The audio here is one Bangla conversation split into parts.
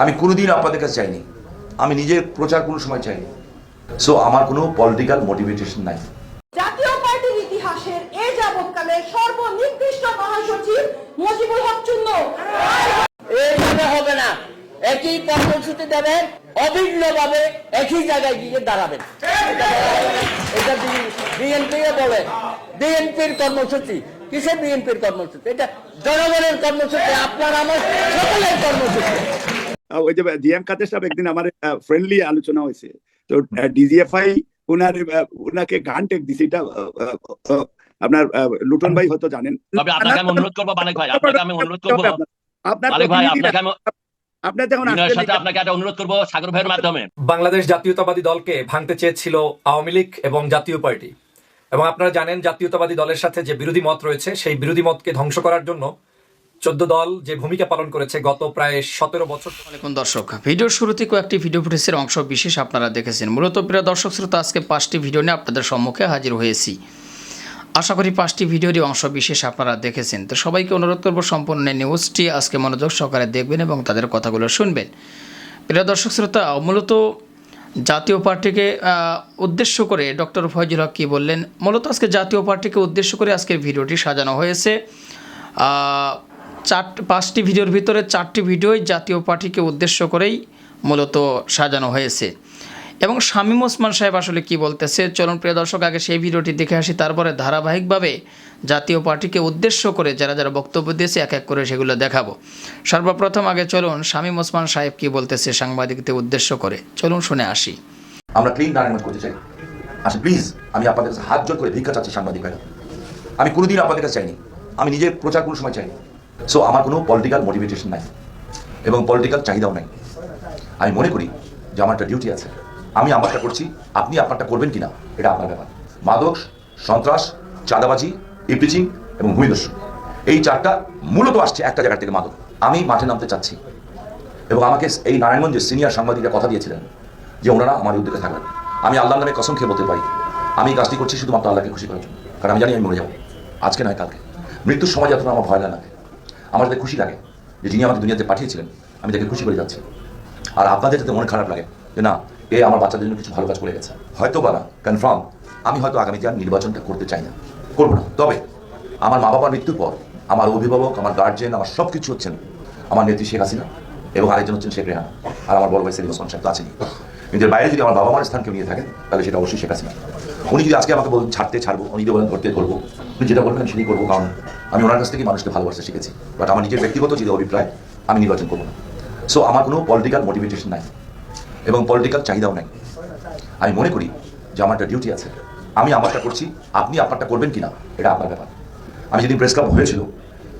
আমি কোনোদিন আপনাদের কাছে চাইনি আমি নিজের প্রচার কোনো সময় চাইনি সো আমার কোনো পলিটিক্যাল মোটিভেশন নাই। জাতীয় পার্টির ইতিহাসের এ যাবৎকালে সর্বনিকৃষ্ট মহাসচিব মুজিবুল হক চূন্য এইভাবে হবে না। একই কর্মসূচি দেবেন অভিন্নভাবে একই জায়গায় গিয়ে দাঁড়াবেন। এটা বিএনপি বলে। বিএনপির কর্মসূচি। কিসের বিএনপির কর্মসূচি? এটা জনগণের কর্মসূচি আপনার আমার সকলের কর্মসূচি। ওই যে জিএম কাদের সাহেব একদিন আমার ফ্রেন্ডলি আলোচনা হয়েছে। তো ডিজিএফআই উনার আহ, উনাকে গান টেক দিছে। এটা আপনার লুটন ভাই হয়তো জানেন। আপনাকে আমি অনুরোধ করব মানিক ভাই আপনাকে আমি অনুরোধ করব। আপনার ভাই আপনাকে আমি আপনার যখন বিনয়ের আসতে সাথে আপনাকে একটা অনুরোধ করব সাগর ভাইয়ের মাধ্যমে। বাংলাদেশ জাতীয়তাবাদী দলকে ভাঙতে চেয়েছিল আওয়ামী লীগ এবং জাতীয় পার্টি। এবং আপনারা জানেন জাতীয়তাবাদী দলের সাথে যে বিরোধী মত রয়েছে সেই বিরোধী মতকে ধ্বংস করার জন্য চোদ্দ দল যে ভূমিকা পালন করেছে গত প্রায় সতেরো বছর দর্শক ভিডিওর শুরুতে কয়েকটি ভিডিও ফুটেজের অংশ বিশেষ আপনারা দেখেছেন। মূলত প্রিয় দর্শক শ্রোতা, আজকে পাঁচটি ভিডিও নিয়ে আপনাদের সম্মুখে হাজির হয়েছি। আশা করি পাঁচটি ভিডিওরই অংশ বিশেষ আপনারা দেখেছেন। তো সবাইকে অনুরোধ করব সম্পূর্ণ নিউজটি আজকে মনোযোগ সহকারে দেখবেন এবং তাদের কথাগুলো শুনবেন। প্রিয় দর্শক শ্রোতা, মূলত জাতীয় পার্টিকে উদ্দেশ্য করে ডক্টর ফয়জুল হক কী বললেন, মূলত আজকে জাতীয় পার্টিকে উদ্দেশ্য করে আজকের ভিডিওটি সাজানো হয়েছে। চার, পাঁচটি ভিডিওর ভিতরে চারটি ভিডিওই জাতীয় পার্টিকে উদ্দেশ্য করেই মূলত সাজানো হয়েছে। এবং শামীম ওসমান সাহেব আসলে কি বলতেছে? চলুন প্রিয় দর্শক, আগে সেই ভিডিওটি দেখে আসি, তারপরে ধারাবাহিকভাবে জাতীয় পার্টিকে উদ্দেশ্য করে যারা যারা বক্তব্য দিয়েছে, এক এক করে সেগুলো দেখাবো। সর্বপ্রথম আগে চলুন শামীম ওসমান সাহেব কি বলতেছে সাংবাদিকদের উদ্দেশ্য করে। চলুন শুনে আসি। আমরা ক্লিন নারায়ণগঞ্জ করতে চাই। আচ্ছা প্লিজ আমি আপনাদের কাছে হাত জোর করে ভিক্ষা চাচ্ছি সাংবাদিক আমি কোনোদিন আপনাদের কাছে চাইনি। আমি নিজের প্রচার কোনো সময় চাইনি। সো আমার কোনো পলিটিক্যাল মোটিভেশন নাই এবং পলিটিক্যাল চাহিদাও নাই। আমি মনে করি যে আমার একটা ডিউটি আছে। আমি আমারটা করছি, আপনি আপনারটা করবেন কিনা, এটা আপনার ব্যাপার। মাদক, সন্ত্রাস, চাঁদাবাজি ইপিচিং এবং ভূমিদস্যু এই চারটা মূলত আসছে একটা জায়গা থেকে মাদক। আমি মাঠে নামতে চাচ্ছি। এবং আমাকে এই নারায়ণগঞ্জের সিনিয়র সাংবাদিকরা কথা দিয়েছিলেন যে ওনারা আমার উদ্যোগে থাকবেন আমি আল্লাহর নামে কসম খেয়ে বলতে পারি, আমি কাজটি করছি শুধুমাত্র আল্লাহকে খুশি করার জন্য। কারণ আমি জানি আমি মরে যাব। আজকে নয় কালকে। মৃত্যুর সময় যতটা আমার ভয় লাগে। আমার যাতে খুশি লাগে, যে যিনি আমাকে দুনিয়াতে পাঠিয়েছিলেন, আমি তাকে খুশি করে যাচ্ছি। আর আপনাদের যাতে মনে খারাপ লাগে, যে না, এ আমার বাচ্চাদের জন্য কিছু ভালো কাজ করে গেছে। হয়তো বা না কনফার্ম আমি হয়তো আগামীতে আর নির্বাচনটা করতে চাই না। করব না। তবে আমার মা বাবার মৃত্যুর পর আমার অভিভাবক, আমার গার্জেন আমার সব কিছু হচ্ছেন আমার নেত্রী শেখ হাসিনা এবং আরেকজন হচ্ছেন শেখ রেহানা। আর আমার বড় ভাই সেলিম ওসমান সাহেব তো আছেনই। কিন্তু বাইরে যদি আমার বাবা মার স্থান কেউ নিয়ে থাকেন, তাহলে সেটা অবশ্যই শেখ হাসিনা। উনি যদি আজকে আমাকে বলেন, ছাড়তে ছাড়বো, উনি যদি বলেন, ধরতে ধরবো যেটা বলবেন সেটাই করব, কারণ আমি ওনার কাছ থেকে মানুষকে ভালোবাসতে শিখেছি। বাট আমার নিজের ব্যক্তিগত যে অভিপ্রায়, আমি নির্বাচন করব না। সো আমার কোনো পলিটিক্যাল মোটিভেশন নাই এবং পলিটিক্যাল চাহিদাও নাই। আমি মনে করি যে আমার একটা ডিউটি আছে। আমি আমারটা করছি, আপনি আপনারটা করবেন কিনা, এটা আপনার ব্যাপার। আমি যেদিন প্রেস ক্লাব হয়েছিল,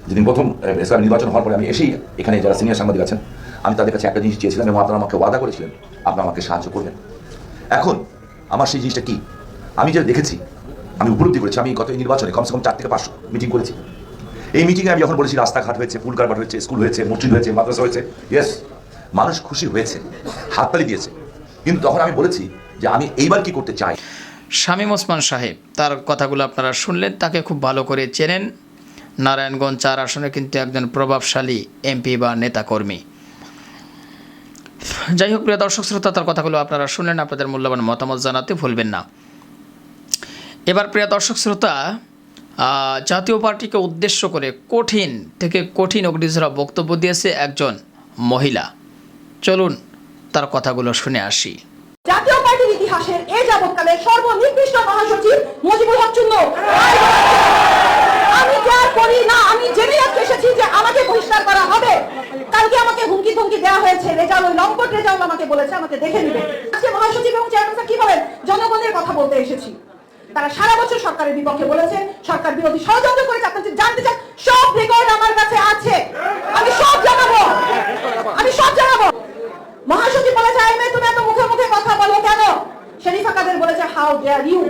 যেদিন প্রথম প্রেস ক্লাব নির্বাচন হওয়ার পরে আমি এসেই এখানে যারা সিনিয়র সাংবাদিক আছেন, আমি তাদের কাছে একটা জিনিস চেয়েছিলাম এবং আপনারা আমাকে ওয়াদা করেছিলেন, আপনারা আমাকে সাহায্য করবেন। এখন, আমার সেই জিনিসটা কি? আমি যেটা দেখেছি আমি উপলব্ধি করেছি, আমি গত নির্বাচনে কমসে কম চার থেকে পাঁচশো মিটিং করেছি। এই মিটিংয়ে আমি যখন বলেছি রাস্তাঘাট হয়েছে পুল কারবার হয়েছে স্কুল হয়েছে, মসজিদ হয়েছে, মাদ্রাসা হয়েছে ইয়েস মানুষ খুশি হয়েছে, হাততালি দিয়েছে। কিন্তু তখন আমি বলেছি যে আমি এইবার কি করতে চাই? শামীম ওসমান সাহেব, তার কথাগুলো আপনারা শুনলেন, তাকে খুব ভালো করে চেনেন। নারায়ণগঞ্জ চার আসনে কিন্তু একজন প্রভাবশালী এমপি বা নেতাকর্মী। যাই হোক, প্রিয় দর্শক, শ্রোতা, তার কথাগুলো আপনারা শুনলেন, আপনাদের মূল্যবান মতামত জানাতে ভুলবেন না। এবার প্রিয় দর্শক শ্রোতা জাতীয় পার্টিকে উদ্দেশ্য করে কঠিন থেকে কঠিন অগ্নিঝরা বক্তব্য দিয়েছে একজন মহিলা। চলুন তার কথাগুলো শুনে আসি। জাতীয় পার্টির ইতিহাসের এ যাবৎকালে সর্বনিকৃষ্ট মহাসচিব মুজিবুল হক চূন্য আমি কেয়ার করি? না, আমি জেনে আজকে এসেছি যে আমাকে বহিষ্কার করা হবে। কালকে আমাকে হুমকি ধমকি দেওয়া হয়েছে। রেজাউল ওই লম্পট রেজাউল আমাকে বলেছে, আমাকে দেখে নিবে। আজকে মহাসচিব এবং চেয়ারম্যান কি বলেন? জনগণের কথা বলতে এসেছি। তারা সারা বছর সরকারের বিপক্ষে বলেছে, সরকার বিরোধী ষড়যন্ত্র করেছে আপনার জানতে চান সব রেকর্ড আমার কাছে আছে। আমি সব জানাব। আমি সব জানাব। মহাসচিব বলেছে, আই মে, তুমি এত মুখে মুখে কথা বলো কেন? শরীফা কাদের বলেছে how dare you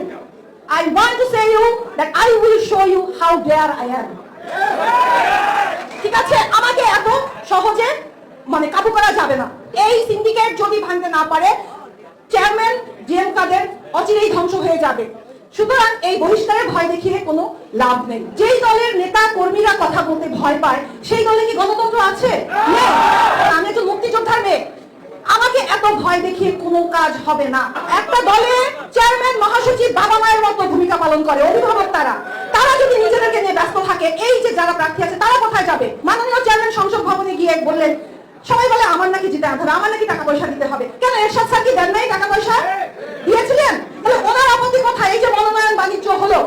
I want to say you that I will show you how dare I am ঠিক আছে? আমাকে এত সহজে মানে কাবু করা যাবে না। এই সিন্ডিকেট যদি ভাঙতে না পারে চেয়ারম্যান জিএম কাদের অচিরেই ধ্বংস হয়ে যাবে। সুতরাং এই বহিষ্কারের ভয় দেখিয়ে কোনো লাভ নেই। যেই দলের নেতা কর্মীরা কথা বলতে ভয় পায়, সেই দলে কি গণতন্ত্র আছে? আমি একজন মুক্তিযোদ্ধার মেয়ে। আমাকে এত ভয় দেখিয়ে কোনো কাজ হবে না। একটা দলে চেয়ারম্যান, মহাসচিব, বাবা মায়ের মতো ভূমিকা পালন করে, অভিভাবক তারা। তারা যদি নিজেদেরকে নিয়ে ব্যস্ত থাকে, এই যে যারা প্রার্থী আছে, তারা কোথায় যাবে? মাননীয় চেয়ারম্যান সংসদ ভবনে গিয়ে বললেন সবাই বলে আমার নাকি জিতে আনতে হবে আমার নাকি টাকা পয়সা দিতে হবে। কেন এরশাদ স্যার কি দেন নাই টাকা পয়সা দিয়েছিলেন? তাহলে ওনার আপত্তি কোথায়? এই যে মনোনয়ন বাণিজ্য হলো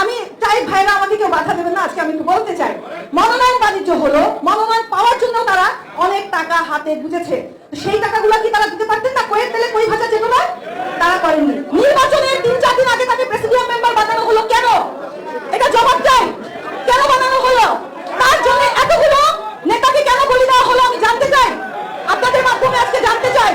আমি চাই ভাইরা আমাকে কেউ বাধা দেবেন না আজকে আমি একটু বলতে চাই। মনোনয়ন বাণিজ্য হলো মনোনয়ন পাওয়ার জন্য তারা অনেক টাকা হাতে বুঝেছে সেই টাকাগুলো কি তারা দিতে পারতেন না? কয়েক তেলে কই ভাজা যেত না? তারা করেননি। নির্বাচনের তিন চার দিন আগে তাকে প্রেসিডিয়াম মেম্বার বানানো হলো কেন? এটা জবাব চাই কেন বানানো হলো তার জন্য এতগুলো নেতাকে কেন বলি দেওয়া হলো আমি জানতে চাই আপনাদের মাধ্যমে আজকে জানতে চাই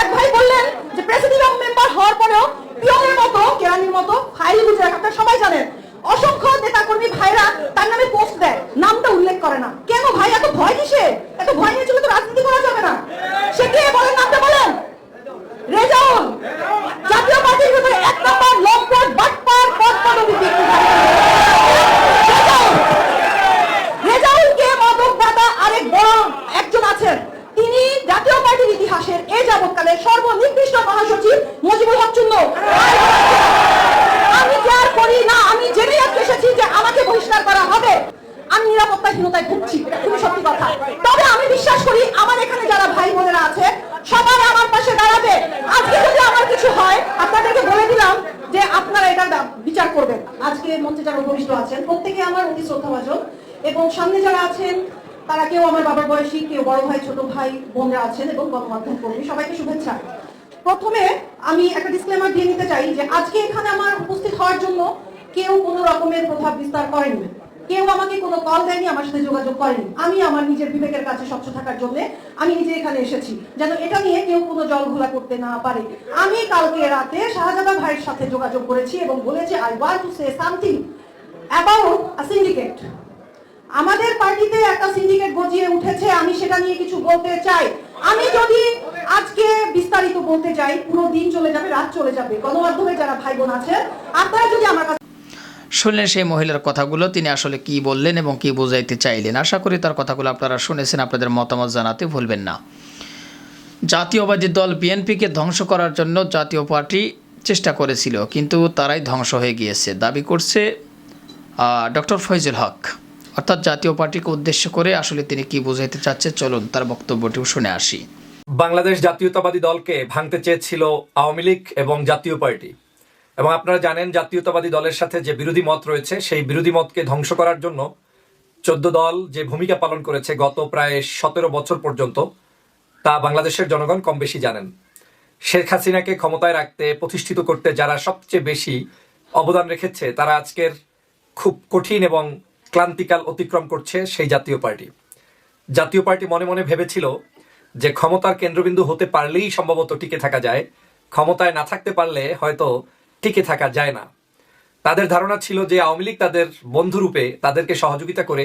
এক ভাই বললেন যে প্রেসিডিয়াম মেম্বার হওয়ার পরেও পিয়নের মতো কেরানির মতো ফাইল বুঝে রাখে আপনারা সবাই জানেন অসংখ্য নেতাকর্মী ভাইরা তার নামে পোস্ট দেয় নামটা উল্লেখ করে না কেন ভাই এত ভয় কিসে এত ভয় নিয়ে চলে তো রাজনীতি করা যাবে না সে কে বলেন নামটা বলেন রেজাউল জাতীয় পার্টির ভিতরে এক নম্বর লম্পট বাটপার পদ পদবি রেজাউল রেজাউলকে মাদক দাদা আরেক বড় একজন আছেন তিনি জাতীয় পার্টির ইতিহাসের এ যাবৎকালে সর্বনিকৃষ্ট মহাসচিব মুজিবুল হক চুন্নু আমি কেয়ার করি না আমি জেনে আজকে এসেছি যে আমাকে বহিষ্কার করা হবে আমি নিরাপত্তাহীনতায় ভুগছি, খুবই সত্যি কথা। তবে আমি বিশ্বাস করি, আমার এখানে যারা ভাই বোনেরা আছে, সবাই আমার পাশে দাঁড়াবে। আজকে যদি আমার কিছু হয়, আপনাদেরকে বলে দিলাম যে আপনারা এটা বিচার করবেন। আজকে মঞ্চে যারা উপবিষ্ট আছেন, প্রত্যেকে আমার অতি শ্রদ্ধাভাজন। এবং সামনে যারা আছেন, তারা কেউ আমার বাবার বয়সী, কেউ বড় ভাই, ছোট ভাই, বোনরা আছেন, এবং গণমাধ্যম কর্মী, সবাইকে শুভেচ্ছা। প্রথমে আমি একটা ডিসক্লেমার দিয়ে নিতে চাই যে, আজকে এখানে আমার উপস্থিত হওয়ার জন্য কেউ কোনো রকমের প্রভাব বিস্তার করেনি। কেউ আমাকে কোনো কল দেয়নি, আমার সাথে যোগাযোগ করেনি। আমি আমার নিজের বিবেকের কাছে স্বচ্ছ থাকার জন্য আমি নিজে এখানে এসেছি, যেন এটা নিয়ে কেউ কোনো জল ঘোলা করতে না পারে। আমি কালকে রাতে শাহজাদা ভাইয়ের সাথে যোগাযোগ করেছি এবং বলেছি I want to say something about a syndicate আমাদের পার্টিতে একটা সিন্ডিকেট গজিয়ে উঠেছে, আমি সেটা নিয়ে কিছু বলতে চাই। আমি যদি আজকে বিস্তারিত বলতে চাই পুরো দিন চলে যাবে, রাত চলে যাবে। গণমাধ্যমে যারা ভাই বোন আছেন আপনারা যদি আমার কাছে শুনলেন সেই মহিলার কথাগুলো, তিনি আসলে কি বললেন এবং কি বোঝাইতে চাইলেন। আশা করি তার কথাগুলো আপনারা শুনেছেন, আপনাদের মতামত জানাতে ভুলবেন না। জাতীয়বাদী দল বিএনপিকে ধ্বংস করার জন্য জাতীয় পার্টি চেষ্টা করেছিল, কিন্তু তারাই ধ্বংস হয়ে গিয়েছে। দাবি করছে ডক্টর ফয়জুল হক। অর্থাৎ জাতীয় পার্টিকে উদ্দেশ্য করে আসলে তিনি কি বোঝাইতে চাচ্ছে, চলুন তার বক্তব্যটিও শুনে আসি। বাংলাদেশ জাতীয়তাবাদী দলকে ভাঙতে চেয়েছিল আওয়ামী লীগ এবং জাতীয় পার্টি। এবং আপনারা জানেন জাতীয়তাবাদী দলের সাথে যে বিরোধী মত রয়েছে, সেই বিরোধী মতকে ধ্বংস করার জন্য চোদ্দ দল যে ভূমিকা পালন করেছে গত প্রায় সতেরো বছর পর্যন্ত, তা বাংলাদেশের জনগণ কম বেশি জানেন। শেখ হাসিনাকে ক্ষমতায় রাখতে, প্রতিষ্ঠিত করতে যারা সবচেয়ে বেশি অবদান রেখেছে, তারা আজকের খুব কঠিন এবং ক্লান্তিকাল অতিক্রম করছে সেই জাতীয় পার্টি। জাতীয় পার্টি মনে মনে ভেবেছিল যে ক্ষমতার কেন্দ্রবিন্দু হতে পারলেই সম্ভবত টিকে থাকা যায়। ক্ষমতায় না থাকতে পারলে হয়তো টিকে থাকা যায় না। তাদের ধারণা ছিল যে আওয়ামী লীগ তাদের বন্ধুরূপে তাদেরকে সহযোগিতা করে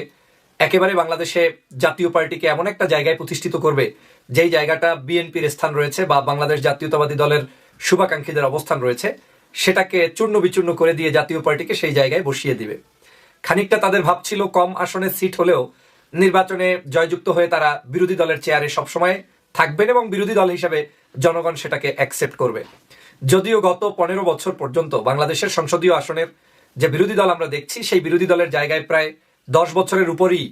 একেবারে বাংলাদেশে জাতীয় পার্টিকে এমন একটা জায়গায় প্রতিষ্ঠিত করবে, যেই জায়গাটা বিএনপির স্থান রয়েছে বা বাংলাদেশ জাতীয়তাবাদী দলের শুভাকাঙ্ক্ষীদের অবস্থান রয়েছে, সেটাকে চূর্ণ বিচূর্ণ করে দিয়ে জাতীয় পার্টিকে সেই জায়গায় বসিয়ে দিবে। খানিকটা তাদের ভাবছিল কম আসনে সিট হলেও নির্বাচনে জয়যুক্ত হয়ে তারা বিরোধী দলের চেয়ারে সবসময় থাকবেন এবং বিরোধী দল হিসেবে জনগণ সেটাকে অ্যাকসেপ্ট করবে। যদিও গত পনেরো বছর পর্যন্ত বাংলাদেশের সংসদীয় আসনের যে বিরোধী দল আমরা দেখছি, সেই বিরোধী দলের জায়গায় প্রায় দশ বছরের উপরই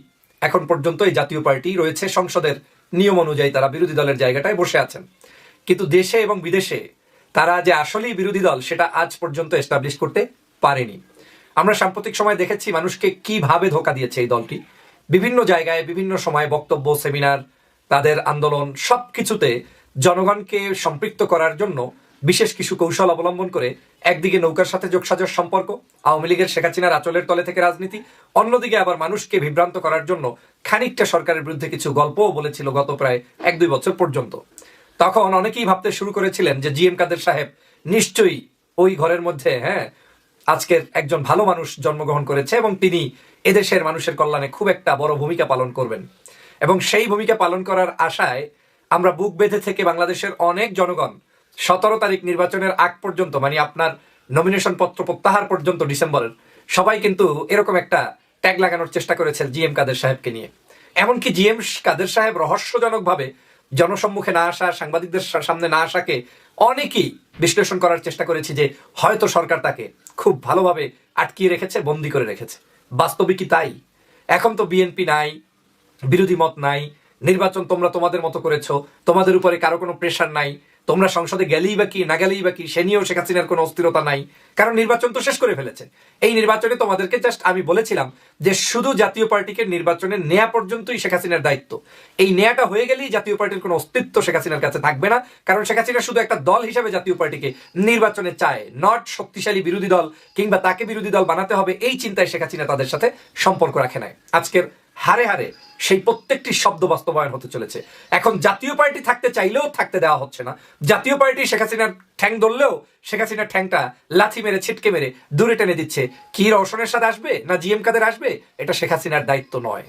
এখন পর্যন্ত এই জাতীয় পার্টি রয়েছে। সংসদের নিয়ম অনুযায়ী তারা বিরোধী দলের জায়গাটায় বসে আছেন। কিন্তু দেশে এবং বিদেশে তারা যে আসলেই বিরোধী দল, সেটা আজ পর্যন্ত এস্টাবলিশ করতে পারেনি। আমরা সাম্প্রতিক সময় দেখেছি মানুষকে কীভাবে ধোকা দিয়েছে এই দলটি। বিভিন্ন জায়গায়, বিভিন্ন সময় বক্তব্য, সেমিনার, তাদের আন্দোলন, সবকিছুতে জনগণকে সম্পৃক্ত করার জন্য বিশেষ কিছু কৌশল অবলম্বন করে একদিকে নৌকার সাথে যোগসাজশ সম্পর্ক, আওয়ামী লীগের শেখ হাসিনার আচলের তলে থেকে রাজনীতি, অন্যদিকে আবার মানুষকে বিভ্রান্ত করার জন্য খানিকটা সরকারের বিরুদ্ধে কিছু গল্পও বলেছিল গত প্রায় এক দুই বছর পর্যন্ত। তখন অনেকেই ভাবতে শুরু করেছিলেন যে জি এম কাদের সাহেব নিশ্চয়ই ওই ঘরের মধ্যে হ্যাঁ আজকের একজন ভালো মানুষ জন্মগ্রহণ করেছে এবং তিনি এদেশের মানুষের কল্যাণে খুব একটা বড় ভূমিকা পালন করবেন। এবং সেই ভূমিকা পালন করার আশায় আমরা বুক বেঁধে থেকে বাংলাদেশের অনেক জনগণ সতেরো তারিখ নির্বাচনের আগ পর্যন্ত মানে আপনার নমিনেশন পত্র প্রত্যাহার পর্যন্ত ডিসেম্বরের, সবাই কিন্তু এরকম একটা ট্যাগ লাগানোর চেষ্টা করেছে জি এম কাদের সাহেবকে নিয়ে। এমনকি জি এম কাদের সাহেব রহস্যজনকভাবে জনসম্মুখে না আসা, সাংবাদিকদের সামনে না আসাকে অনেকেই বিশ্লেষণ করার চেষ্টা করেছি যে হয়তো সরকার তাকে খুব ভালোভাবে আটকিয়ে রেখেছে, বন্দি করে রেখেছে। বাস্তবে কি তাই? এখন তো বিএনপি নাই, বিরোধী মত নাই, নির্বাচন তোমরা তোমাদের মতো করেছ, তোমাদের উপরে কারও কোনো প্রেশার নাই তোমরা সংসদে গেলেই বা কি, না গেলেই বা কি, সে নিয়েও শেখ হাসিনার কোনো অস্থিরতা নাই। কারণ নির্বাচন তো শেষ করে ফেলেছে। এই নির্বাচনে তোমাদেরকে জাস্ট আমি বলেছিলাম যে শুধু জাতীয় পার্টিকে নির্বাচনে নেয়া পর্যন্তই শেখ হাসিনার দায়িত্ব। এই নেয়াটা হয়ে গেলেই জাতীয় পার্টির কোনো অস্তিত্ব শেখ হাসিনার কাছে থাকবে না। কারণ শেখ হাসিনা শুধু একটা দল হিসেবে জাতীয় পার্টিকে নির্বাচনে চায় নট শক্তিশালী বিরোধী দল, কিংবা তাকে বিরোধী দল বানাতে হবে, এই চিন্তায় শেখ হাসিনা তাদের সাথে সম্পর্ক রাখে নাই। আজকের হারে হারে সেই প্রত্যেকটি শব্দ বাস্তবায়ন হতে চলেছে। এখন জাতীয় পার্টি থাকতে চাইলেও থাকতে দেওয়া হচ্ছে না। জাতীয় পার্টি শেখ হাসিনার ঠ্যাং ধরলেও শেখ হাসিনার ঠ্যাংটা লাথি মেরে, ছিটকে মেরে দূরে টেনে দিচ্ছে। কি রওশনের সাথে আসবে না জিএম কাদের আসবে? এটা শেখ হাসিনার দায়িত্ব নয়।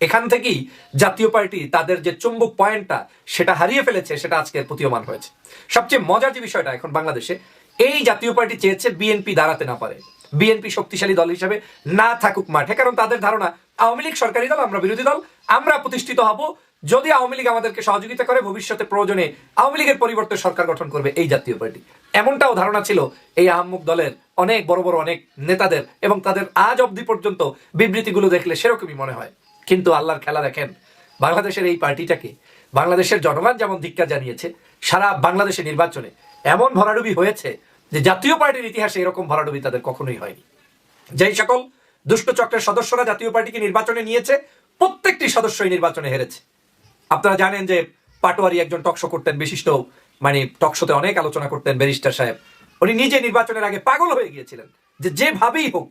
এখান থেকেই জাতীয় পার্টি তাদের যে চুম্বক পয়েন্টটা, সেটা হারিয়ে ফেলেছে, সেটা আজকের প্রতীয়মান হয়েছে। সবচেয়ে মজার যে বিষয়টা এখন বাংলাদেশে, এই জাতীয় পার্টি চেয়েছে বিএনপি দাঁড়াতে না পারে। বিএনপি শক্তিশালী দল হিসেবে না থাকুক মাঠে। কারণ তাদের ধারণা, আওয়ামী লীগ সরকারি দল, আমরা বিরোধী দল, আমরা প্রতিষ্ঠিত হব যদি আওয়ামী লীগ আমাদেরকে সহযোগিতা করে ভবিষ্যতে প্রয়োজনে আওয়ামী লীগের পরিবর্তে সরকার গঠন করবে এই জাতীয় পার্টি। এমনটাও ধারণা ছিল এই আহম্মুক দলের অনেক বড় বড় অনেক নেতাদের এবং তাদের আজ অবধি পর্যন্ত বিবৃতিগুলো দেখলে সেরকমই মনে হয়। কিন্তু আল্লাহর খেলা দেখেন, বাংলাদেশের এই পার্টিটাকে, বাংলাদেশের জনগণ যেমন ধিক্কার জানিয়েছে, সারা বাংলাদেশের নির্বাচনে এমন ভরাডুবি হয়েছে যে জাতীয় পার্টির ইতিহাসে এরকম ভরাডুবি তাদের কখনোই হয়নি। যেই সকল দুষ্ট চক্রের সদস্যরা জাতীয় পার্টিকে নির্বাচনে নিয়েছে, প্রত্যেকটি সদস্যই নির্বাচনে হেরেছে। আপনারা জানেন যে পাটোয়ারি একজন টকশো করতেন, বিশিষ্ট মানে টকশোতে অনেক আলোচনা করতেন ব্যারিস্টার সাহেব। উনি নিজে নির্বাচনের আগে পাগল হয়ে গিয়েছিলেন যে যেভাবেই হোক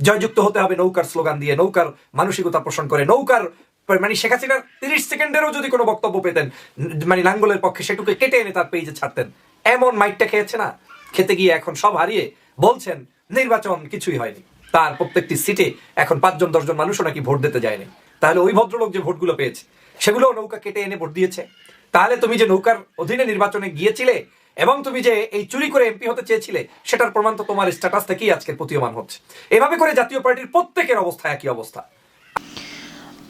জয়যুক্ত হতে হবে নৌকার স্লোগান দিয়ে, নৌকার মানসিকতা পোষণ করে, নৌকার মানে শেখ হাসিনার তিরিশ সেকেন্ডেরও যদি কোনো বক্তব্য পেতেন মানে লাঙ্গলের পক্ষে সেটুকু কেটে এনে তার পেজে ছাড়তেন। এমন মাইকটা খেয়েছে না? খেতে গিয়ে এখন সব হারিয়ে বলছেন, নির্বাচন কিছুই হয়নি। তার প্রত্যেকটি সিটে এখন পাঁচজন, দশজন মানুষও নাকি ভোট দিতে যায়নি। তাহলে ওই ভদ্রলোক যে ভোটগুলো পেয়েছে সেগুলো নৌকা কেটে এনে ভোট দিয়েছে। তাহলে তুমি যে নৌকার অধীনে নির্বাচনে গিয়েছিলে এবং তুমি যে এই চুরি করে এমপি হতে চেয়েছিলে, সেটার প্রমাণ তো তোমার স্ট্যাটাস থেকেই আজকের প্রতীয়মান হচ্ছে। এভাবে করে জাতীয় পার্টির প্রত্যেকের অবস্থা একই অবস্থা।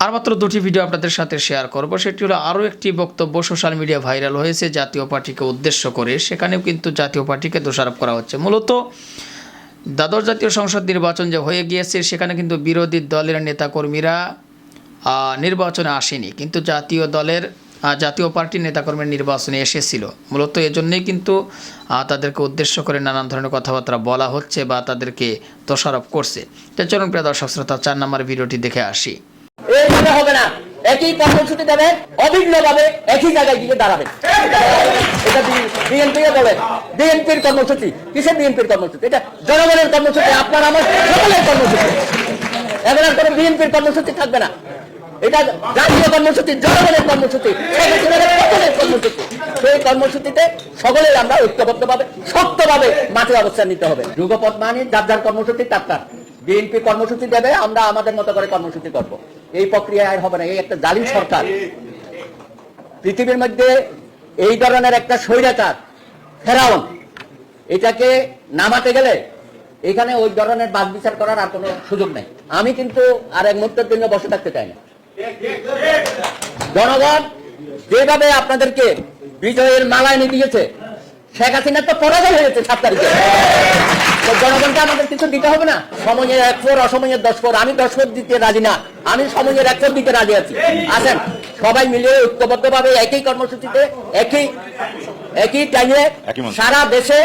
আর মাত্র দুটি ভিডিও আপনাদের সাথে শেয়ার করব। সেটি হলো আরও একটি বক্তব্য সোশ্যাল মিডিয়া ভাইরাল হয়েছে, জাতীয় পার্টিকে উদ্দেশ্য করে। সেখানেও কিন্তু জাতীয় পার্টিকে দোষারোপ করা হচ্ছে। মূলত দ্বাদশ জাতীয় সংসদ নির্বাচন যে হয়ে গিয়েছে, সেখানে কিন্তু বিরোধী দলের নেতাকর্মীরা নির্বাচনে আসেনি। কিন্তু জাতীয় দলের জাতীয় পার্টির নেতাকর্মীর নির্বাচনে এসেছিল। মূলত এজন্যই কিন্তু তাদেরকে উদ্দেশ্য করে নানান ধরনের কথাবার্তা বলা হচ্ছে বা তাদেরকে দোষারোপ করছে। তো চলুন প্রিয় দর্শক শ্রোতা, চার নম্বর ভিডিওটি দেখে আসি। এইভাবে হবে না। একই কর্মসূচি দেবেন অভিন্ন ভাবে একই জায়গায় গিয়ে দাঁড়াবেন এটা বিএনপি বিএনপির কর্মসূচি, কিসের বিএনপির কর্মসূচি? এটা জনগণের কর্মসূচি, আপনার, আমার, সকলের কর্মসূচি। এবার আর কোনো বিএনপির কর্মসূচি থাকবে না। এটা জাতীয় কর্মসূচি, জনগণের কর্মসূচি সেই কর্মসূচিতে আমরা ঐক্যবদ্ধভাবে, শক্তভাবে মাঠে অবস্থান নিতে হবে। যুগপথ মানে যার যার কর্মসূচি, তার তার। বিএনপি কর্মসূচি দেবে, আমরা আমাদের মতো করে কর্মসূচি করব। এই প্রক্রিয়া হবে না, এই একটা জালিম সরকার। পৃথিবীর মধ্যে এই ধরনের একটা স্বৈরাচার, ফেরাউন, এটাকে নামাতে গেলে এখানে ওই ধরনের বাদ বিচার করার আর কোনো সুযোগ নেই। আমি কিন্তু আর এক মুহূর্তের জন্য বসে থাকতে চাই না। জনগণ যেভাবে আপনাদেরকে বিজয়ের মালা নিয়ে দিয়েছে, শেখ হাসিনা তো পরাজয় হয়েছে সাত তারিখে। জনগণকে আমাদের কিছু দিতে হবে না। সময়ের এক ফোর অসময়ের দশ ফোর। আমি দশ ফোর দিতে রাজি না। আমি সময়ের এক ফোর দিতে রাজি আছি। আসেন সবাই মিলে ঐক্যবদ্ধ ভাবে একই কর্মসূচিতে একই একই টাইমে সারা দেশে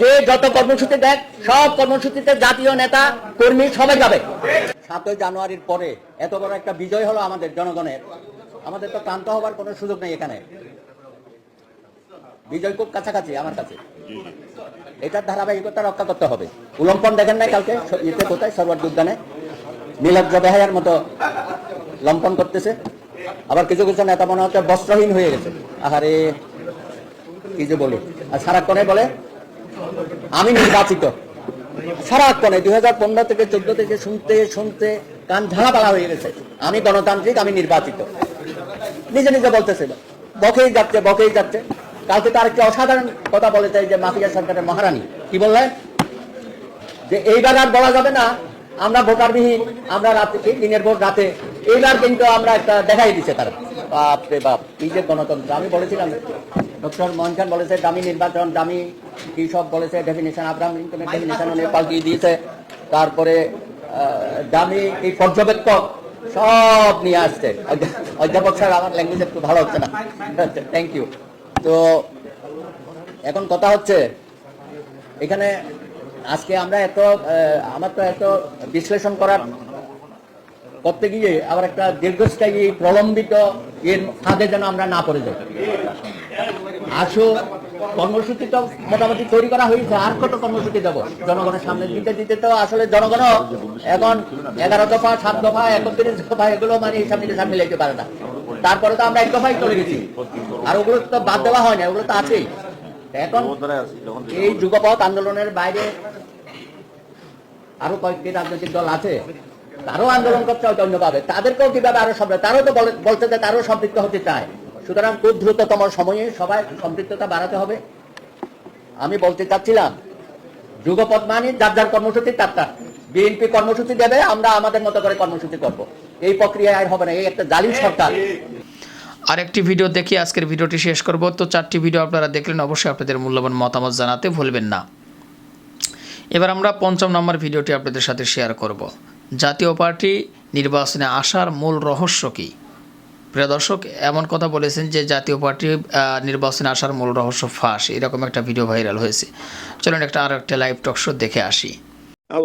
যে যত কর্মসূচি দেখ সব কর্মসূচিতে জাতীয় নেতা কর্মী সবাই যাবে। সাতই জানুয়ারির পরে এত বড় একটা বিজয় হলো আমাদের জনগণের। আমাদের তো ক্লান্ত হবার কোনো সুযোগ নেই এখানে। বিজয় খুব কাছাকাছি, আমার কাছে। এটার ধারাবাহিকতা রক্ষা করতে হবে। উলম্পন দেখেন নাই কালকে ইতে কোথায়? সরবার উদ্যানে নীলজ্জ বেহায়ার মতো লম্পন করতেছে। আবার কিছু কিছু নেতা মনে হচ্ছে বস্ত্রহীন হয়ে গেছে। আহারে, কি যে বলি? আর সারাক্ষণে বলে, আমি নির্বাচিত। সারাক্ষণে দুই হাজার পনেরো থেকে চোদ্দ থেকে শুনতে শুনতে কান ঝাড়াপালা হয়ে গেছে। আমি গণতান্ত্রিক, আমি নির্বাচিত। নিজে নিজে বলতেছে, বকেই যাচ্ছে বকেই যাচ্ছে। কালকে তার একটি অসাধারণ কথা বলেছে যে মাফিয়া সরকারের মহারানী। কি বললেন যে এইবার আর বলা যাবে না আমরা ভোটারবিহীন আমরা রাতে দিনের ভোট রাতে এইবার কিন্তু আমরা একটা দেখাই দিচ্ছে তারা। বাপ রে বাপ এই যে গণতন্ত্র আমি বলেছিলাম ডক্টর মোহন খান বলেছে দামি নির্বাচন দামি কি সব বলেছে ডেফিনেশন আব্রাহাম লিঙ্কনের ডেফিনেশন উনি পাল্টিয়ে দিয়েছে। তারপরে দামি এই পর্যবেক্ষক সব নিয়ে আসছে। অধ্যাপক স্যার আমার ল্যাঙ্গুয়েজ একটু ভালো হচ্ছে না। থ্যাংক ইউ তো এখন কথা হচ্ছে, এখানে আজকে আমরা এত আমার তো এত বিশ্লেষণ করার করতে গিয়ে আবার একটা দীর্ঘস্থায়ী প্রলম্বিত এর ফাঁদে যেন আমরা না পড়ে যাই। আসো কর্মসূচি তো মোটামুটি তৈরি করা হয়েছে, আর কত কর্মসূচি দেবো? জনগণের সামনে দিতে দিতে তো আসলে জনগণ এখন এগারো দফা, সাত দফা, একত্রিশ দফা, এগুলো মানে নিতে সামনে লেগে পারে না। তারপরে তো আমরা এক দফাই চলে গেছি। আর ওগুলো তো বাদ দেওয়া হয় না, ওগুলো তো আছেই। এখন এই যুগপথ আন্দোলনের বাইরে আরও কয়েকটি রাজনৈতিক দল আছে, তারও আন্দোলন করতে হয়তো অন্যভাবে তাদেরকেও কীভাবে আরও সম্পৃক্ত তারও তো বলতে যে তারও সম্পৃক্ত হতে চায়। সুতরাং খুব দ্রুততম সময়ে সবাই সম্পৃক্ততা বাড়াতে হবে। আমি বলতে চাচ্ছিলাম যুগপথ মানে যার যার কর্মসূচি, তার তার। বিএনপি কর্মসূচি দেবে, আমরা আমাদের মতো করে কর্মসূচি করব। এই প্রক্রিয়ায় আর হবে না এই একটা জালিম সরকার। আরেকটি ভিডিও দেখে আজকের ভিডিওটি শেষ করব। তো চারটি ভিডিও আপনারা দেখলেন অবশ্যই আপনাদের মূল্যবান মতামত জানাতে ভুলবেন না। এবার আমরা পঞ্চম নম্বর ভিডিওটি আপনাদের সাথে শেয়ার করব। জাতীয় পার্টি নির্বাচনে আসার মূল রহস্য কী? প্রিয় দর্শক এমন কথা বলেছেন যে জাতীয় পার্টি আহ, নির্বাচনে আসার মূল রহস্য ফাঁস। এরকম একটা ভিডিও ভাইরাল হয়েছে। চলুন একটা আরও একটা লাইভ টক শো দেখে আসি।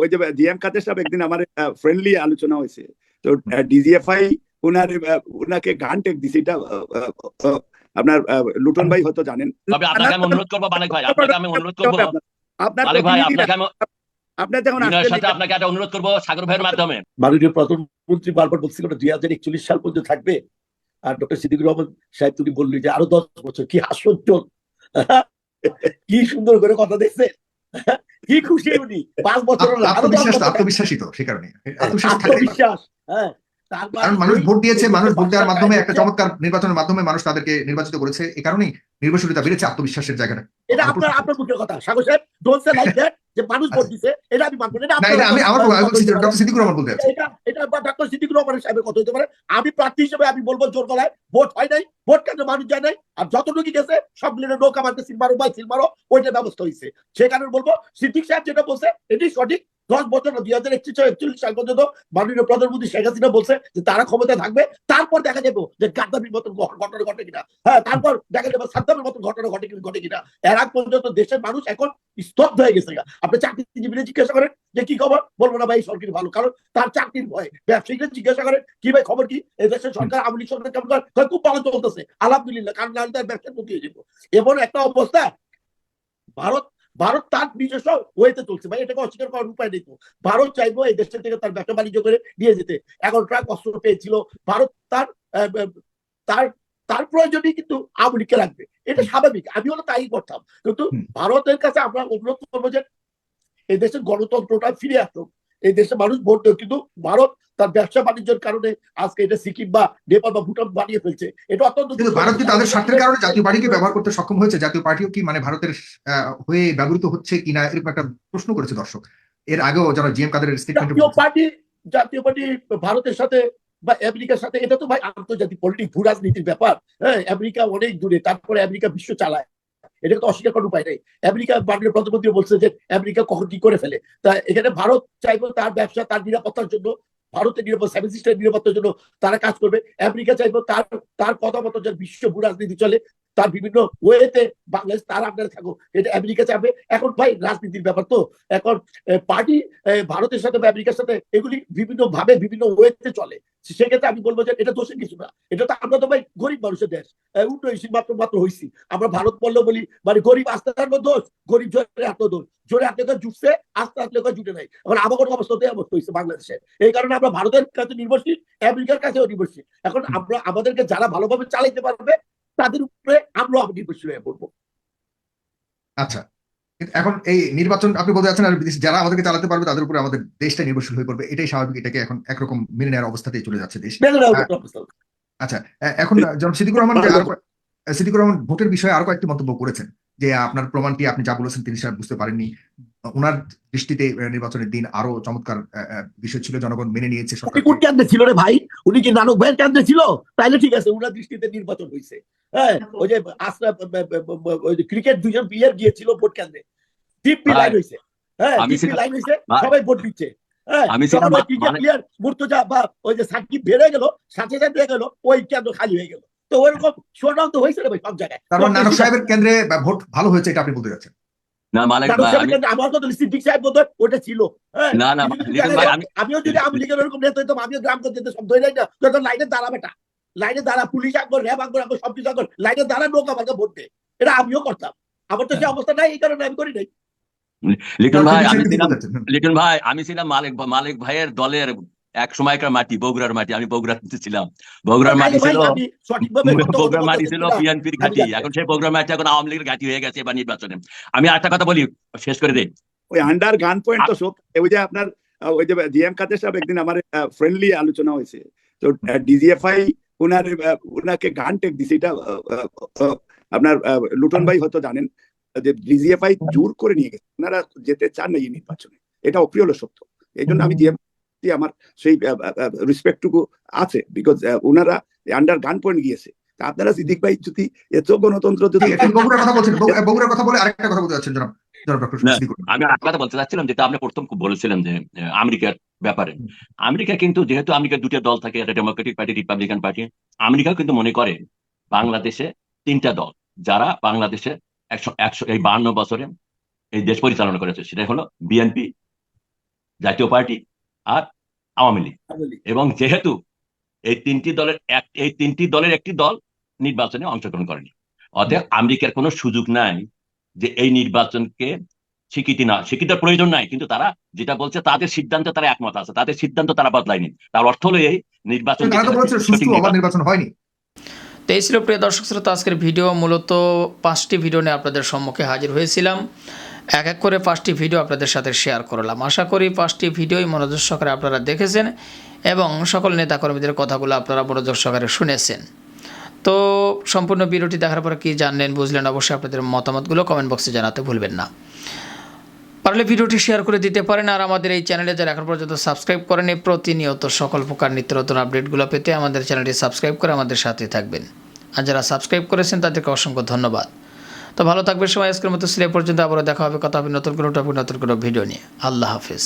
ওই যে জিএম কাদের সাহেব একদিন আমার ফ্রেন্ডলি আলোচনা হয়েছে। তো ডিজিএফআই উনার ওনাকে গান টেক দিছে। এটা আপনার লুটন ভাই হয়তো জানেন। তবে আপনাকে আমি অনুরোধ করব মানিক ভাই আপনাকে আমি অনুরোধ করব। আপনার মানিক ভাই আপনাকে আমি আপনার যখন সাথে আপনাকে একটা অনুরোধ করব সাগর ভাইয়ের মাধ্যমে। মাননীয় প্রধানমন্ত্রী বারবার বলছিল দুই হাজার একচল্লিশ সাল পর্যন্ত থাকবে। আর ডক্টর সিদ্দিকুর রহমান সাহেব তুমি বললি যে আরও দশ বছর। কি হাস্যোজ্জ্বল। কি সুন্দর করে কথা দেখছে কি খুশি উনি? পাঁচ বছর আত্মবিশ্বাস তো, আত্মবিশ্বাসী তো সে কারণে আত্মবিশ্বাস হ্যাঁ। কারণ মানুষ ভোট দিয়েছে মানুষ ভোট দেওয়ার মাধ্যমে একটা চমৎকার নির্বাচনের মাধ্যমে মানুষ তাদেরকে নির্বাচিত করেছে। এই কারণেই নির্বাচনীয়তা বেড়েছে আত্মবিশ্বাসের জায়গাটা। এটা আপনার আপনার মুখের কথা। সাগর সাহেব ডোন্ট সে লাইক দ্যাট যে মানুষ ভোট দিছে এটা আমি মানবো না এটা আমি আমার ডক্টর সিদ্দিকুর রহমান বলতে এটা এটা ডক্টর সিদ্দিকুর সাহেবের কথা হতে পারে। আমি প্রার্থী হিসেবে আমি বলব জোর গলায় ভোট হয় নাই ভোট কেন্দ্রে মানুষ যায় নাই আর যতটুকু গেছে সব মিলে নৌকা মারতে সিল মারো বা সিল মারো ওইটা ব্যবস্থা হয়েছে সেই কারণে বলব সিদ্দিক সাহেব যেটা বলছে এটাই সঠিক দশ বছর দুই হাজার একত্রিশ একচল্লিশ সাল পর্যন্ত মাননীয় প্রধানমন্ত্রী শেখ হাসিনা বলছে যে তারা ক্ষমতা থাকবে, তারপর দেখা যাব যে গাদ্দাফির মতন ঘটনা ঘটে কিনা। হ্যাঁ তারপর দেখা যাবে সাদ্দামের মতন ঘটনা ঘটে কি- ঘটে কিনা। এর আগ পর্যন্ত দেশের মানুষ এখন স্তব্ধ হয়ে গেছে আপনি চাকরিজীবীরা জিজ্ঞাসা করেন যে কি খবর? বলব না ভাই, সরকারি ভালো। কারণ তার চাকরির ভয়। ব্যবসায়ীরা জিজ্ঞাসা করেন, কি ভাই, খবর কি? এই দেশের সরকার, আওয়ামী লীগ সরকার কেমন করে? খুব ভালো চলতেছে। আলহামদুলিল্লাহ, কারণ তার ব্যবসার প্রতি এমন একটা অবস্থা, ভারত ভারত তার নিজস্ব ওয়েতে চলছে। ভাই এটাকে অস্বীকার করার উপায় নেই তো। ভারত চাইব এই দেশের থেকে তার ব্যবসা বাণিজ্য করে নিয়ে যেতে। এখন ট্রাক অস্ত্র পেয়েছিল। ভারত তার তার তার প্রয়োজনই কিন্তু আওয়ামী লীগকে রাখবে এটা স্বাভাবিক। আমি হলো তাই করতাম। কিন্তু ভারতের কাছে আমরা অনুরোধ করব যে এই দেশের গণতন্ত্রটা ফিরে আসুক। এই দেশে মানুষ ভোট দেয় কিন্তু ভারত তার ব্যবসা বাণিজ্যের কারণে আজকে এটা সিকিম বা নেপাল বা ভুটান বানিয়ে ফেলছে। এটা অত্যন্ত কিন্তু ভারত কি তাদের স্বার্থের কারণে জাতীয় পার্টিকে ব্যবহার করতে সক্ষম হয়েছে? জাতীয় পার্টিও কি মানে ভারতের হয়ে ব্যবহৃত হচ্ছে কিনা এরকম একটা প্রশ্ন করেছে দর্শক। এর আগেও যারা জিএম কাদের জাতীয় পার্টি জাতীয় পার্টি ভারতের সাথে বা আমেরিকার সাথে এটা তো ভাই আন্তর্জাতিক পলিটিক ভূ রাজনীতির ব্যাপার। হ্যাঁ আমেরিকা অনেক দূরে তারপরে আমেরিকা বিশ্ব চালায়। এটা তো অস্বীকার করার উপায় নেই। আমেরিকা মাননীয় প্রধানমন্ত্রী বলছে যে আমেরিকা কখন কি করে ফেলে। তা এখানে ভারত চাইব তার ব্যবসা, তার নিরাপত্তার জন্য, ভারতের নিরাপত্তা সেভেন সিস্টার নিরাপত্তার জন্য তারা কাজ করবে। আমেরিকা চাইব তার তার কথা মতো যার বিশ্ব ভূ রাজনীতি চলে তার বিভিন্ন ওয়েতে বাংলাদেশ, তার আপনারা থাকো এটা আমেরিকা চাইবে এখন ভাই, রাজনীতির ব্যাপার তো। এখন পার্টি ভারতের সাথে বা আমেরিকার সাথে এগুলি বিভিন্ন ভাবে বিভিন্ন ওয়েতে চলে। সেক্ষেত্রে আমি বলব যে এটা দোষের কিছু না। এটা তো আমরা তো ভাই গরিব মানুষের দেশ। উন্নয়নশীল মাত্র মাত্র হয়েছি আমরা ভারত বললে বলি মানে গরিব আস্তে আস্তে দোষ, গরিব জোরে এত দোষ। জোরে হাতে করে জুটছে, আস্তে আস্তে করে জুটে নাই। এখন আমাদের অবস্থাতে অবস্থা হয়েছে বাংলাদেশে। এই কারণে আমরা ভারতের কাছে নির্ভরশীল, আমেরিকার কাছেও নির্ভরশীল। এখন আমরা আমাদেরকে যারা ভালোভাবে চালাইতে পারবে তাদের উপরে আমরাও নির্ভরশীল হয়ে পড়ব। আচ্ছা এখন এই নির্বাচন আপনি বলতে যাচ্ছেন আর যারা আমাদেরকে চালাতে পারবে তাদের উপরে আমাদের দেশটা নির্ভরশীল হয়ে পড়বে। এটাই স্বাভাবিক এটাকে এখন একরকম মেনে নেওয়ার অবস্থাতেই চলে যাচ্ছে দেশ। আচ্ছা এখন জনাব সিদ্দিকুর রহমান সিদ্দিকুর রহমান ভোটের বিষয়ে আরও কয়েকটি মন্তব্য করেছেন যে আপনার প্রমাণটি আপনি যা বলেছেন তিনি সেটা বুঝতে পারেননি। ওনার দৃষ্টিতে নির্বাচনের দিন আরও চমৎকার বিষয় ছিল জনগণ মেনে নিয়েছে সরকার কোন কেন্দ্রে ছিল রে ভাই? উনি কি নানক ভাইয়ের কেন্দ্রে ছিল? তাইলে ঠিক আছে উনার দৃষ্টিতে নির্বাচন হয়েছে হ্যাঁ ওই যে আশ্রা ক্রিকেট দুজন প্লেয়ার গিয়েছিল ভোট কেন্দ্রে। টিপি লাইন হয়েছে হ্যাঁ টিপি লাইন হয়েছে সবাই ভোট দিচ্ছে। হ্যাঁ আমি ওই ক্রিকেট মানে- প্লেয়ার মুর্তজা বা ওই যে সাকিব বেড়ে গেল সাথে সাথে গেল ওই কেন্দ্র খালি হয়ে গেল। তো হয়েছে রে ভাই সব জায়গায়। তারপর মানে নানক সাহেবের কেন্দ্রে ভোট ভালো হয়েছে এটা আপনি বলতে যাচ্ছেন? না মালিক ভাই আমি আমার কথা সিদ্দিক সাহেব বোধ ওটা ছিল। হ্যাঁ? না না আমি আমিও যদি লীগের ওরকম নেতা হইতাম আমিও গ্রাম পঞ্চায়েতে শব্দ হয়ে না। তখন লাইনে দাঁড়া বেটা লাইনে দাঁড়া পুলিশ আকবর র্যাব আকবর আকবর সবকিছু আকবর লাইনে দাঁড়া আমাকে ভোট দে এটা আমিও করতাম। আমার তো সে অবস্থা নাই এই কারণে আমি করি নাই। লিটন ভাই আমি ছিলাম। লিটন ভাই আমি ছিলাম মালিক মালিক ভাইয়ের দলের এক সময়কার মাটি বগুড়ার মাটি আমি বগুড়াতে ছিলাম। বগুড়ার মাটি ছিল বগুড়ার মাটি ছিল বিএনপির ঘাঁটি। এখন সেই বগুড়ার মাটি এখন আওয়ামী লীগের ঘাঁটি হয়ে গেছে এবার নির্বাচনে। আমি আরেকটা কথা বলি শেষ করে দেই ওই আন্ডার গান পয়েন্ট তো সব ওই যে আপনার ওই যে জিএম কাদের সাহেব একদিন আমার ফ্রেন্ডলি আলোচনা হয়েছে। তো ডিজিএফআই উনার আহ, উনাকে গান টেক দিছে। এটা আপনার লুটন ভাই হয়তো জানেন যে ডিজিএফআই জোর করে নিয়ে গেছে। ওনারা যেতে চান না এই নির্বাচনে। এটা অপ্রিয় হলো সত্য। এই জন্য আমি জিএম আমার সেই রেসপেক্টটুকু আছে বিকজ ওনারা আন্ডার গান পয়েন্ট গিয়েছে। আপনারা সিদ্দিক ভাই যদি এত গণতন্ত্র যদি এই- এই বগুড়ার কথা বলছেন বগুড়ার কথা বলে আরেকটা কথা বলতে যাচ্ছেন জনাব। জনাব ডক্টর না, সিদ্দিকুর। আমি কথা বলতে চাচ্ছিলাম যেটা আপনি প্রথম বলেছিলেন যে আমেরিকার ব্যাপারে। আমেরিকা কিন্তু যেহেতু আমেরিকার দুটো দল থাকে একটা democratic party republican party America কিন্তু মনে করে বাংলাদেশে তিনটা দল যারা বাংলাদেশে একশো একশো এই বান্ন বছরে এই দেশ পরিচালনা করেছে। সেটা হলো বিএনপি জাতীয় পার্টি আর আওয়ামী লীগ। এবং যেহেতু এই তিনটি দলের এক এই তিনটি দলের একটি দল নির্বাচনে অংশগ্রহণ করেনি অতএব আমেরিকার কোনো সুযোগ নাই যে এই নির্বাচনকে স্বীকৃতি না স্বীকৃতির প্রয়োজন নাই কিন্তু তারা যেটা বলছে তাদের সিদ্ধান্তে তারা একমত আছে তাদের সিদ্ধান্ত তারা বদলায়নি। তার অর্থ হলো এই নির্বাচন। নির্বাচন হয়নি। তো এই ছিল প্রিয় দর্শক শ্রোতা আজকের ভিডিও। মূলত পাঁচটি ভিডিও নিয়ে আপনাদের সম্মুখে হাজির হয়েছিলাম। এক এক করে পাঁচটি ভিডিও আপনাদের সাথে শেয়ার করলাম। আশা করি পাঁচটি ভিডিওই মনোযোগ সহকারে আপনারা দেখেছেন এবং সকল নেতাকর্মীদের কথাগুলো আপনারা মনোযোগ সহকারে শুনেছেন। তো সম্পূর্ণ ভিডিওটি দেখার পর কী জানলেন, বুঝলেন, অবশ্যই আপনাদের মতামতগুলো কমেন্ট বক্সে জানাতে ভুলবেন না। পারলে ভিডিওটি শেয়ার করে দিতে পারেন আর আমাদের এই চ্যানেলে যারা এখন পর্যন্ত সাবস্ক্রাইব করেনি প্রতিনিয়ত সকল প্রকার নিত্য নতুন আপডেটগুলো পেতে আমাদের চ্যানেলটি সাবস্ক্রাইব করে আমাদের সাথে থাকবেন। আর যারা সাবস্ক্রাইব করেছেন, তাদেরকে অসংখ্য ধন্যবাদ। তো ভালো থাকবে সময় আজকের মতো সিলে পর্যন্ত আবারও দেখা হবে। কথা হবে নতুন কোনো টপিক নতুন কোনো ভিডিও নিয়ে। আল্লাহ হাফিজ।